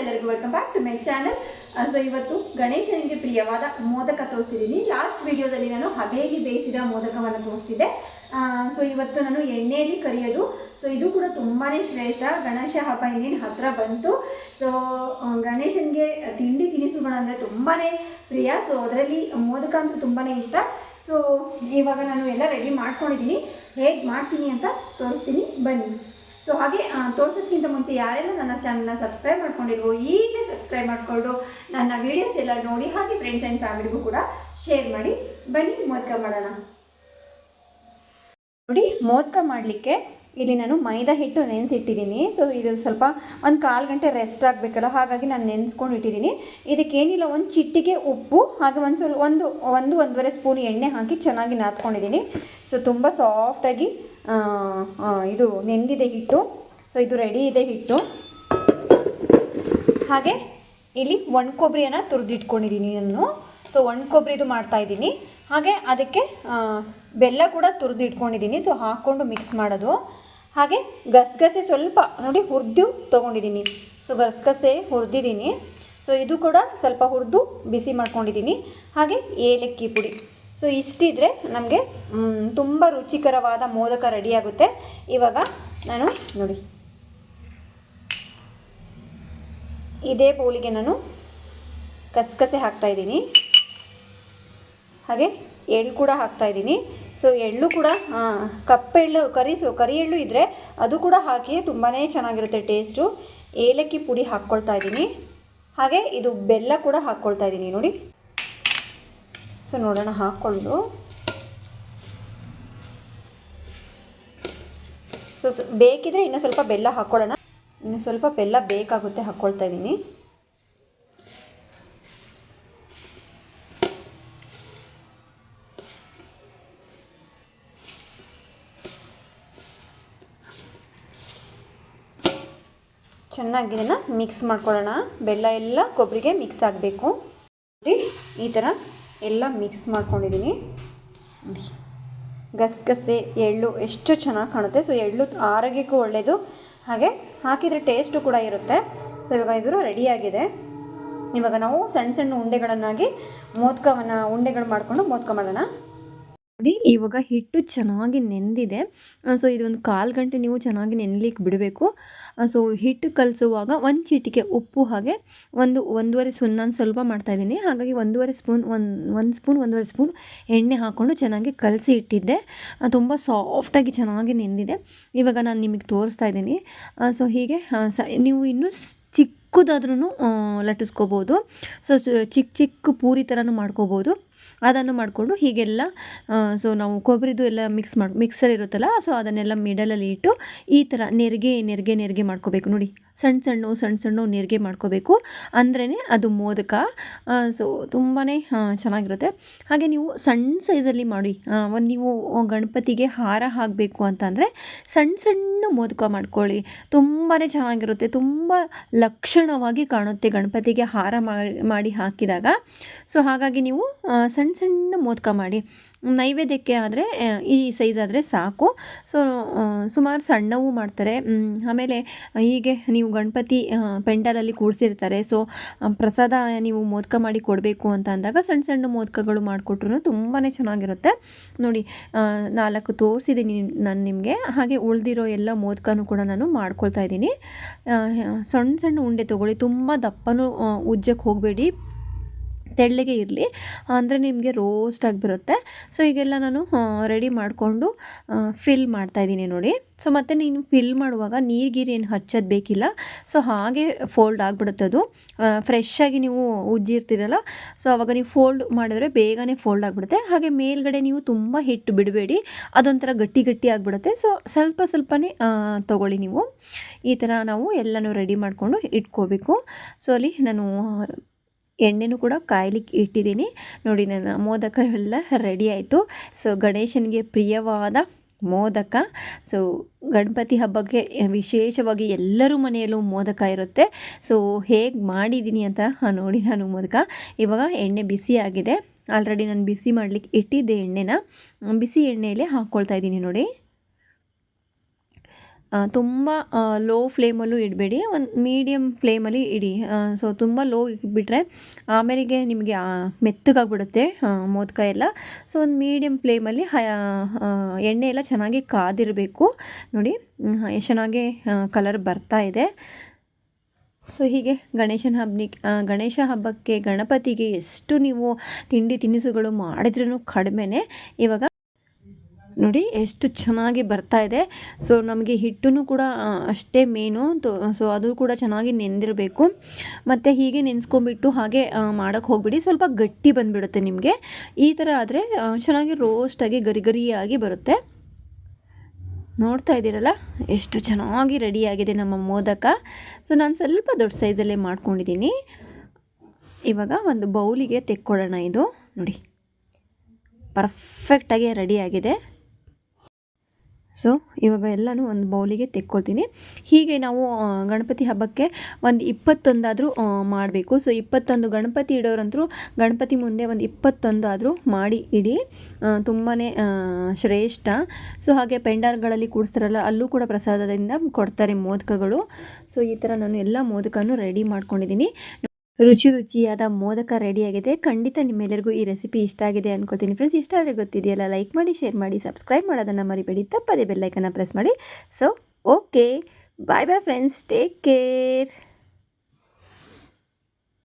ಎಲ್ಲರಿಗೂ welcome back to my channel so ಇವತ್ತು ಗಣೇಶನಿಗೆ ಪ್ರಿಯವಾದ ಮೋದಕ ತೋರಿಸ್ತಿದ್ದೀನಿ. ಲಾಸ್ಟ್ ವಿಡಿಯೋದಲ್ಲಿ ನಾನು ಹಬೆಯಲ್ಲಿ ಬೇಯಿಸಿದ ಮೋದಕವನ್ನು ತೋರಿಸ್ತಿದ್ದೆ. ಸೊ ಇವತ್ತು ನಾನು ಎಣ್ಣೆಯಲ್ಲಿ ಕರಿಯೋದು. ಸೊ ಇದು ಕೂಡ ತುಂಬಾ ಶ್ರೇಷ್ಠ. ಗಣೇಶ ಹಬ್ಬ ಇನ್ನೇನು ಹತ್ರ ಬಂತು. ಸೊ ಗಣೇಶನಿಗೆ ತಿಂಡಿ ತಿನಿಸುಗಳಂದರೆ ತುಂಬಾ ಪ್ರಿಯ. ಸೊ ಅದರಲ್ಲಿ ಮೋದಕ ಅಂತೂ ತುಂಬಾ ಇಷ್ಟ. ಸೊ ಇವಾಗ ನಾನು ಎಲ್ಲ ರೆಡಿ ಮಾಡ್ಕೊಂಡಿದ್ದೀನಿ. ಹೇಗೆ ಮಾಡ್ತೀನಿ ಅಂತ ತೋರಿಸ್ತೀನಿ. ಬನ್ನಿ. ಸೊ ಹಾಗೆ ತೋರಿಸೋದಕ್ಕಿಂತ ಮುಂಚೆ ಯಾರೆಲ್ಲ ನನ್ನ ಚಾನಲ್ನ ಸಬ್ಸ್ಕ್ರೈಬ್ ಮಾಡ್ಕೊಂಡಿರೋ ಈಗಲೇ ಸಬ್ಸ್ಕ್ರೈಬ್ ಮಾಡಿಕೊಂಡು ನನ್ನ ವೀಡಿಯೋಸ್ ಎಲ್ಲ ನೋಡಿ, ಹಾಗೆ ಫ್ರೆಂಡ್ಸ್ ಆ್ಯಂಡ್ ಫ್ಯಾಮಿಲಿಗೂ ಕೂಡ ಶೇರ್ ಮಾಡಿ. ಬನ್ನಿ, ಮೋದಕ ಮಾಡೋಣ. ನೋಡಿ, ಮೋದಕ ಮಾಡಲಿಕ್ಕೆ ಇಲ್ಲಿ ನಾನು ಮೈದಾ ಹಿಟ್ಟು ನೆನೆಸಿಟ್ಟಿದ್ದೀನಿ. ಸೊ ಇದು ಸ್ವಲ್ಪ ಒಂದು ಕಾಲು ಗಂಟೆ ರೆಸ್ಟ್ ಆಗಬೇಕಲ್ಲ, ಹಾಗಾಗಿ ನಾನು ನೆನೆಸ್ಕೊಂಡು ಇಟ್ಟಿದ್ದೀನಿ. ಇದಕ್ಕೇನಿಲ್ಲ ಒಂದು ಚಿಟ್ಟಿಗೆ ಉಪ್ಪು, ಹಾಗೆ ಒಂದು ಸ್ವಲ್ಪ, ಒಂದು ಒಂದು, ಒಂದೂವರೆ ಸ್ಪೂನ್ ಎಣ್ಣೆ ಹಾಕಿ ಚೆನ್ನಾಗಿ ನಾದ್ಕೊಂಡಿದ್ದೀನಿ. ಸೊ ತುಂಬ ಸಾಫ್ಟಾಗಿ ಇದು ನೆಂದಿದೆ ಹಿಟ್ಟು. ಸೊ ಇದು ರೆಡಿ ಇದೆ ಹಿಟ್ಟು. ಹಾಗೆ ಇಲ್ಲಿ ಒಣ ಕೊಬ್ಬರಿಯನ್ನು ತುರಿದಿಟ್ಕೊಂಡಿದ್ದೀನಿ ನಾನು. ಸೊ ಒಣ ಕೊಬ್ಬರಿದು ಮಾಡ್ತಾಯಿದ್ದೀನಿ ಹಾಗೆ ಅದಕ್ಕೆ ಬೆಲ್ಲ ಕೂಡ ತುರಿದು ಇಟ್ಕೊಂಡಿದ್ದೀನಿ ಸೊ ಹಾಕ್ಕೊಂಡು ಮಿಕ್ಸ್ ಮಾಡೋದು. ಹಾಗೆ ಗಸಗಸೆ ಸ್ವಲ್ಪ, ನೋಡಿ, ಹುರಿದು ತೊಗೊಂಡಿದ್ದೀನಿ. ಸೊ ಗಸಗಸೆ ಹುರಿದಿದ್ದೀನಿ. ಸೊ ಇದು ಕೂಡ ಸ್ವಲ್ಪ ಹುರಿದು ಬಿಸಿ ಮಾಡ್ಕೊಂಡಿದ್ದೀನಿ. ಹಾಗೆ ಏಲಕ್ಕಿ ಪುಡಿ. ಸೊ ಇಷ್ಟಿದ್ರೆ ನಮಗೆ ತುಂಬ ರುಚಿಕರವಾದ ಮೋದಕ ರೆಡಿಯಾಗುತ್ತೆ ಇವಾಗ ನಾನು ನೋಡಿ. ಇದೇ ಬೌಲಿಗೆ ನಾನು ಕಸಕಸೆ ಹಾಕ್ತಾಯಿದ್ದೀನಿ ಹಾಗೆ ಎಳ್ಳು ಕೂಡ ಹಾಕ್ತಾಯಿದ್ದೀನಿ ಸೊ ಎಳ್ಳು ಕೂಡ ಕಪ್ಪೆಳ್ಳು ಕರಿ ಸೊ ಕರಿ ಎಳ್ಳು ಇದ್ದರೆ ಅದು ಕೂಡ ಹಾಕಿ ತುಂಬಾ ಚೆನ್ನಾಗಿರುತ್ತೆ ಟೇಸ್ಟು ಏಲಕ್ಕಿ ಪುಡಿ ಹಾಕ್ಕೊಳ್ತಾ ಇದ್ದೀನಿ. ಹಾಗೆ ಇದು ಬೆಲ್ಲ ಕೂಡ ಹಾಕ್ಕೊಳ್ತಾ ಇದ್ದೀನಿ, ನೋಡಿ. ಸೊ ನೋಡೋಣ, ಹಾಕ್ಕೊಂಡು. ಸೊ, ಬೇಕಿದ್ರೆ ಇನ್ನೂ ಸ್ವಲ್ಪ ಬೆಲ್ಲ ಹಾಕ್ಕೊಳ್ಳೋಣ ಇನ್ನು ಸ್ವಲ್ಪ ಬೆಲ್ಲ ಬೇಕಾಗುತ್ತೆ ಹಾಕ್ಕೊಳ್ತಾ ಇದ್ದೀನಿ. ಚೆನ್ನಾಗಿ ಇದನ್ನು ಮಿಕ್ಸ್ ಮಾಡ್ಕೊಳ್ಳೋಣ. ಬೆಲ್ಲ ಎಲ್ಲ ಕೊಬ್ಬರಿಗೆ ಮಿಕ್ಸ್ ಆಗಬೇಕು. ಈ ಥರ ಎಲ್ಲ ಮಿಕ್ಸ್ ಮಾಡ್ಕೊಂಡಿದ್ದೀನಿ. ನೋಡಿ ಗಸಗಸೆ, ಎಳ್ಳು ಎಷ್ಟು ಚೆನ್ನಾಗಿ ಕಾಣುತ್ತೆ. ಸೊ ಎಳ್ಳು ಆರೋಗ್ಯಕ್ಕೂ ಒಳ್ಳೆಯದು ಹಾಗೆ ಹಾಕಿದರೆ ಟೇಸ್ಟು ಕೂಡ ಇರುತ್ತೆ. ಸೊ ಇವಾಗ ಇದು ರೆಡಿಯಾಗಿದೆ ಇವಾಗ ನಾವು ಸಣ್ಣ ಸಣ್ಣ ಉಂಡೆಗಳನ್ನಾಗಿ ಮೋದಕವನ್ನು, ಉಂಡೆಗಳು ಮಾಡಿಕೊಂಡು ಮೋದಕ ಮಾಡೋಣ. ನೋಡಿ, ಇವಾಗ ಹಿಟ್ಟು ಚೆನ್ನಾಗಿ ನೆಂದಿದೆ. ಸೊ ಇದೊಂದು ಕಾಲು ಗಂಟೆ ನೀವು ಚೆನ್ನಾಗಿ ನೆನಲಿಕ್ಕೆ ಬಿಡಬೇಕು. ಸೊ ಹಿಟ್ಟು ಕಲಿಸುವಾಗ ಒಂದು ಚೀಟಿಗೆ ಉಪ್ಪು ಹಾಗೆ ಒಂದು, ಒಂದೂವರೆ ಸ್ಪೂನ್ ನಾನು ಸ್ವಲ್ಪ ಮಾಡ್ತಾಯಿದ್ದೀನಿ ಹಾಗಾಗಿ ಒಂದೂವರೆ ಸ್ಪೂನ್, ಒಂದು ಒಂದು ಸ್ಪೂನ್, ಒಂದೂವರೆ ಸ್ಪೂನ್ ಎಣ್ಣೆ ಹಾಕ್ಕೊಂಡು ಚೆನ್ನಾಗಿ ಕಲಸಿ ಇಟ್ಟಿದ್ದೆ. ತುಂಬ ಸಾಫ್ಟಾಗಿ ಚೆನ್ನಾಗಿ ನೆಂದಿದೆ. ಇವಾಗ ನಾನು ನಿಮಗೆ ತೋರಿಸ್ತಾ ಇದ್ದೀನಿ. ಸೊ ಹೀಗೆ ನೀವು ಇನ್ನೂ ಚಿಕ್ಕದಾದ್ರೂ ಲಟ್ಟಿಸ್ಕೋಬೋದು. ಸೊ ಚಿಕ್ಕ ಚಿಕ್ಕ ಪೂರಿ ಥರನೂ ಮಾಡ್ಕೋಬೋದು. ಅದನ್ನು ಮಾಡಿಕೊಂಡು ಹೀಗೆಲ್ಲ ಸೊ, ನಾವು ಕೊಬ್ಬರಿದು ಎಲ್ಲ ಮಿಕ್ಸ್ ಮಾಡಿ, ಮಿಕ್ಸರ್ ಇರುತ್ತಲ್ಲ, ಸೊ, ಅದನ್ನೆಲ್ಲ ಮಿಡಲಲ್ಲಿ ಇಟ್ಟು ಈ ಥರ ನೆರಿಗೆ ನೆರಿಗೆ ನೆರಿಗೆ ಮಾಡ್ಕೋಬೇಕು. ನೋಡಿ ಸಣ್ಣ ಸಣ್ಣ ಸಣ್ಣ ಸಣ್ಣ ನೀರಿಗೆ ಮಾಡ್ಕೋಬೇಕು. ಅಂದ್ರೇ ಅದು ಮೋದಕ. ಸೊ ತುಂಬಾ ಚೆನ್ನಾಗಿರುತ್ತೆ. ಹಾಗೆ ನೀವು ಸಣ್ಣ ಸೈಜಲ್ಲಿ ಮಾಡಿ ಒಂದು ನೀವು ಗಣಪತಿಗೆ ಹಾರ ಹಾಕಬೇಕು ಅಂತಂದರೆ ಸಣ್ಣ ಸಣ್ಣ ಮೋದಕ ಮಾಡ್ಕೊಳ್ಳಿ. ತುಂಬಾ ಚೆನ್ನಾಗಿರುತ್ತೆ. ತುಂಬ ಲಕ್ಷಣವಾಗಿ ಕಾಣುತ್ತೆ ಗಣಪತಿಗೆ ಹಾರ ಮಾಡಿ ಹಾಕಿದಾಗ. ಸೊ ಹಾಗಾಗಿ ನೀವು ಸಣ್ಣ ಸಣ್ಣ ಮೋದಕ ಮಾಡಿ. ನೈವೇದ್ಯಕ್ಕೆ ಆದರೆ ಈ ಸೈಜ್ ಆದರೆ ಸಾಕು ಸೊ ಸುಮಾರು ಸಣ್ಣವೂ ಮಾಡ್ತಾರೆ. ಆಮೇಲೆ ಹೀಗೆ ನೀವು ಗಣಪತಿ ಆ, ಪೆಂಡಲಲ್ಲಿ ಕೂಡಿಸಿರ್ತಾರೆ ಸೊ ಪ್ರಸಾದ ನೀವು ಮೋದಕ ಮಾಡಿ ಕೊಡಬೇಕು ಅಂತ ಅಂದಾಗ ಸಣ್ಣ ಸಣ್ಣ ಮೋದಕಗಳು ಮಾಡಿಕೊಟ್ರು ತುಂಬಾ ಚೆನ್ನಾಗಿರುತ್ತೆ. ನೋಡಿ ನಾಲ್ಕು ತೋರಿಸಿದ್ದೀನಿ ನಾನು ನಿಮಗೆ. ಹಾಗೆ ಉಳಿದಿರೋ ಎಲ್ಲ ಮೋದಕನೂ ಕೂಡ ನಾನು ಮಾಡ್ಕೊಳ್ತಾ ಇದ್ದೀನಿ. ಸಣ್ಣ ಸಣ್ಣ ಉಂಡೆ ತೊಗೊಳ್ಳಿ. ತುಂಬ ದಪ್ಪನೂ ಉಜ್ಜಕ್ಕೆ ಹೋಗಬೇಡಿ. ತೆಳ್ಳಗೆ ಇರಲಿ, ಅಂದರೆ ನಿಮಗೆ ರೋಸ್ಟ್ ಆಗಿಬಿರುತ್ತೆ ಸೊ ಈಗೆಲ್ಲ ನಾನು ರೆಡಿ ಮಾಡಿಕೊಂಡು ಫಿಲ್ ಮಾಡ್ತಾಯಿದ್ದೀನಿ ನೋಡಿ. ಸೊ ಮತ್ತು ನೀನು ಫಿಲ್ ಮಾಡುವಾಗ ನೀರು ಗೀರು ಏನು ಹಚ್ಚೋದು ಬೇಕಿಲ್ಲ. ಸೊ ಹಾಗೆ ಫೋಲ್ಡ್ ಆಗಿಬಿಡುತ್ತೆ ಅದು. ಫ್ರೆಶ್ಶಾಗಿ ನೀವು ಉಜ್ಜಿರ್ತೀರಲ್ಲ ಸೊ ಅವಾಗ ನೀವು ಫೋಲ್ಡ್ ಮಾಡಿದ್ರೆ ಬೇಗನೆ ಫೋಲ್ಡ್ ಆಗಿಬಿಡುತ್ತೆ. ಹಾಗೆ ಮೇಲ್ಗಡೆ ನೀವು ತುಂಬ ಹಿಟ್ಟು ಬಿಡಬೇಡಿ. ಅದೊಂಥರ ಗಟ್ಟಿ ಗಟ್ಟಿ ಆಗಿಬಿಡುತ್ತೆ. ಸೊ ಸ್ವಲ್ಪ ಸ್ವಲ್ಪನೇ ತೊಗೊಳ್ಳಿ ನೀವು. ಈ ಥರ ನಾವು ಎಲ್ಲನೂ ರೆಡಿ ಮಾಡಿಕೊಂಡು ಇಟ್ಕೋಬೇಕು. ಸೊ ಅಲ್ಲಿ ನಾನು ಎಣ್ಣೆನೂ ಕೂಡ ಕಾಯ್ಲಿಕ್ಕೆ ಇಟ್ಟಿದ್ದೀನಿ. ನೋಡಿ, ನನ್ನ ಮೋದಕ ಎಲ್ಲ ರೆಡಿ ಆಯಿತು. ಸೊ ಗಣೇಶನಿಗೆ ಪ್ರಿಯವಾದ ಮೋದಕ. ಸೊ ಗಣಪತಿ ಹಬ್ಬಕ್ಕೆ ವಿಶೇಷವಾಗಿ ಎಲ್ಲರೂ ಮನೆಯಲ್ಲೂ ಮೋದಕ ಇರುತ್ತೆ. ಸೊ ಹೇಗೆ ಮಾಡಿದ್ದೀನಿ ಅಂತ ನೋಡಿ ನಾನು ಮೋದಕ. ಇವಾಗ ಎಣ್ಣೆ ಬಿಸಿ ಆಗಿದೆ. ಆಲ್ರೆಡಿ ನಾನು ಬಿಸಿ ಮಾಡಲಿಕ್ಕೆ ಇಟ್ಟಿದ್ದೆ ಎಣ್ಣೆನ. ಬಿಸಿ ಎಣ್ಣೆಯಲ್ಲಿ ಹಾಕ್ಕೊಳ್ತಾ ಇದ್ದೀನಿ ನೋಡಿ. ತುಂಬ ಲೋ ಫ್ಲೇಮಲ್ಲೂ ಇಡಬೇಡಿ. ಒಂದು ಮೀಡಿಯಮ್ ಫ್ಲೇಮಲ್ಲಿ ಇಡಿ. ಸೊ ತುಂಬ ಲೋ ಇಟ್ಬಿಟ್ರೆ ಆಮೇಲೆ ನಿಮಗೆ ಮೆತ್ತಗಾಗ್ಬಿಡುತ್ತೆ ಮೋದಕ ಎಲ್ಲ. ಸೊ ಒಂದು ಮೀಡಿಯಮ್ ಫ್ಲೇಮಲ್ಲಿ ಎಣ್ಣೆ ಎಲ್ಲ ಚೆನ್ನಾಗಿ ಕಾದಿರಬೇಕು. ನೋಡಿ ಎಷ್ಟು ಚೆನ್ನಾಗಿ ಕಲರ್ ಬರ್ತಾ ಇದೆ. ಸೊ ಹೀಗೆ ಗಣೇಶನ ಹಬ್ಬನಿಗೆ ಗಣೇಶ ಹಬ್ಬಕ್ಕೆ ಗಣಪತಿಗೆ ಎಷ್ಟು ನೀವು ತಿಂಡಿ ತಿನಿಸುಗಳು ಮಾಡಿದ್ರೂ ಕಡಿಮೆನೇ. ಇವಾಗ ನೋಡಿ ಎಷ್ಟು ಚೆನ್ನಾಗಿ ಬರ್ತಾ ಇದೆ. ಸೊ ನಮಗೆ ಹಿಟ್ಟು ಕೂಡ ಅಷ್ಟೇ ಮೇನು ಸೊ ಅದು ಕೂಡ ಚೆನ್ನಾಗಿ ನೆಂದಿರಬೇಕು. ಮತ್ತು ಹೀಗೆ ನೆನೆಸ್ಕೊಂಡ್ಬಿಟ್ಟು ಹಾಗೆ ಮಾಡೋಕ್ಕೆ ಹೋಗ್ಬಿಡಿ. ಸ್ವಲ್ಪ ಗಟ್ಟಿ ಬಂದುಬಿಡುತ್ತೆ ನಿಮಗೆ. ಈ ಥರ ಆದರೆ ಚೆನ್ನಾಗಿ ರೋಸ್ಟಾಗಿ ಗರಿ ಗರಿಯಾಗಿ ಬರುತ್ತೆ. ನೋಡ್ತಾ ಇದ್ದೀರಲ್ಲ? ಎಷ್ಟು ಚೆನ್ನಾಗಿ ರೆಡಿಯಾಗಿದೆ ನಮ್ಮ ಮೋದಕ. ಸೊ ನಾನು ಸ್ವಲ್ಪ ದೊಡ್ಡ ಸೈಜಲ್ಲೇ ಮಾಡ್ಕೊಂಡಿದ್ದೀನಿ. ಇವಾಗ ಒಂದು ಬೌಲಿಗೆ ತೆಕ್ಕೊಳ್ಳೋಣ ಇದು. ನೋಡಿ. ಪರ್ಫೆಕ್ಟಾಗಿ ರೆಡಿಯಾಗಿದೆ ಸೊ ಇವಾಗ ಎಲ್ಲನೂ ಒಂದು ಬೌಲಿಗೆ ತೆಕ್ಕೊಳ್ತೀನಿ. ಹೀಗೆ ನಾವು ಗಣಪತಿ ಹಬ್ಬಕ್ಕೆ ಒಂದು ಇಪ್ಪತ್ತೊಂದಾದರೂ ಮಾಡಬೇಕು. ಸೊ ಇಪ್ಪತ್ತೊಂದು ಗಣಪತಿ ಇಡೋರಂತರೂ ಗಣಪತಿ ಮುಂದೆ ಒಂದು ಇಪ್ಪತ್ತೊಂದಾದರೂ ಮಾಡಿ ಇಡಿ. ತುಂಬಾ ಶ್ರೇಷ್ಠ. ಸೊ ಹಾಗೆ ಪೆಂಡಾಲ್ಗಳಲ್ಲಿ ಕೂಡಿಸ್ತಾರಲ್ಲ, ಅಲ್ಲೂ ಕೂಡ ಪ್ರಸಾದದಿಂದ ಕೊಡ್ತಾರೆ ಮೋದಕಗಳು. ಸೊ ಈ ಥರ ನಾನು ಎಲ್ಲ ಮೋದಕನೂ ರೆಡಿ ಮಾಡ್ಕೊಂಡಿದ್ದೀನಿ. ರುಚಿ ರುಚಿಯಾದ ಮೋದಕ ರೆಡಿಯಾಗಿದೆ ಖಂಡಿತ ನಿಮ್ಮೆಲ್ಲರಿಗೂ ಈ ರೆಸಿಪಿ ಇಷ್ಟ ಆಗಿದೆ ಅನ್ಕೋತೀನಿ ಫ್ರೆಂಡ್ಸ್ ಇಷ್ಟ ಆದರೆ ಗೊತ್ತಿದೆಯಲ್ಲ ಲೈಕ್ ಮಾಡಿ ಶೇರ್ ಮಾಡಿ ಸಬ್ಸ್ಕ್ರೈಬ್ ಮಾಡೋದನ್ನು ಮರಿಬೇಡಿ. ತಪ್ಪದೇ ಬೆಲ್ಲೈಕನ್ನು ಪ್ರೆಸ್ ಮಾಡಿ. So okay bye bye friends take care